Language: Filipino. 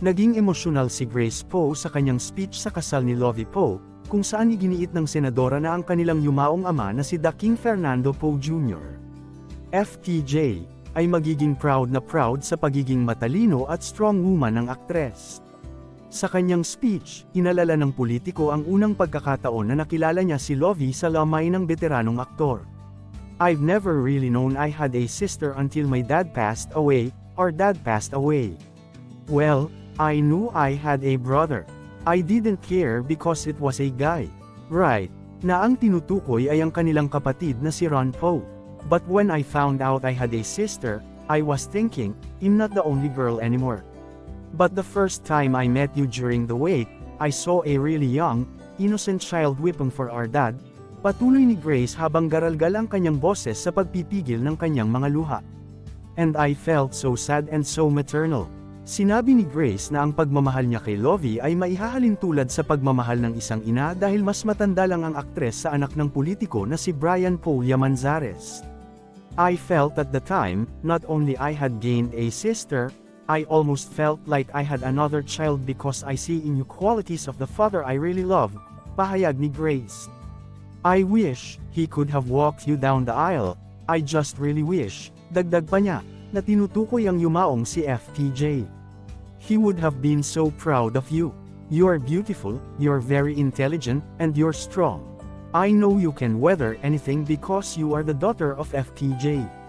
Naging emosyonal si Grace Poe sa kanyang speech sa kasal ni Lovie Poe, kung saan iginiit ng senadora na ang kanilang yumaong ama na si The King Fernando Poe Jr. FTJ, ay magiging proud na proud sa pagiging matalino at strong woman ng aktres. Sa kanyang speech, inalala ng politiko ang unang pagkakataon na nakilala niya si Lovie sa lamay ng veteranong aktor. I've never really known I had a sister until my dad passed away, or dad passed away. Well, I knew I had a brother. I didn't care because it was a guy. Right. Na ang tinutukoy ay ang kanilang kapatid na si Ron Poe. But when I found out I had a sister, I was thinking, I'm not the only girl anymore. But the first time I met you during the wake, I saw a really young, innocent child weeping for our dad. Patuloy ni Grace habang garalgal ang kanyang boses sa pagpipigil ng kanyang mga luha. And I felt so sad and so maternal. Sinabi ni Grace na ang pagmamahal niya kay Lovie ay maihahalin tulad sa pagmamahal ng isang ina dahil mas matanda lang ang aktres sa anak ng politiko na si Brian Paul Manzares. I felt at the time, not only I had gained a sister, I almost felt like I had another child because I see in you qualities of the father I really love, pahayag ni Grace. I wish, he could have walked you down the aisle, I just really wish, dagdag pa niya, na tinutukoy ang yumaong si FTJ. He would have been so proud of you. You are beautiful, you're very intelligent, and you're strong. I know you can weather anything because you are the daughter of FTJ.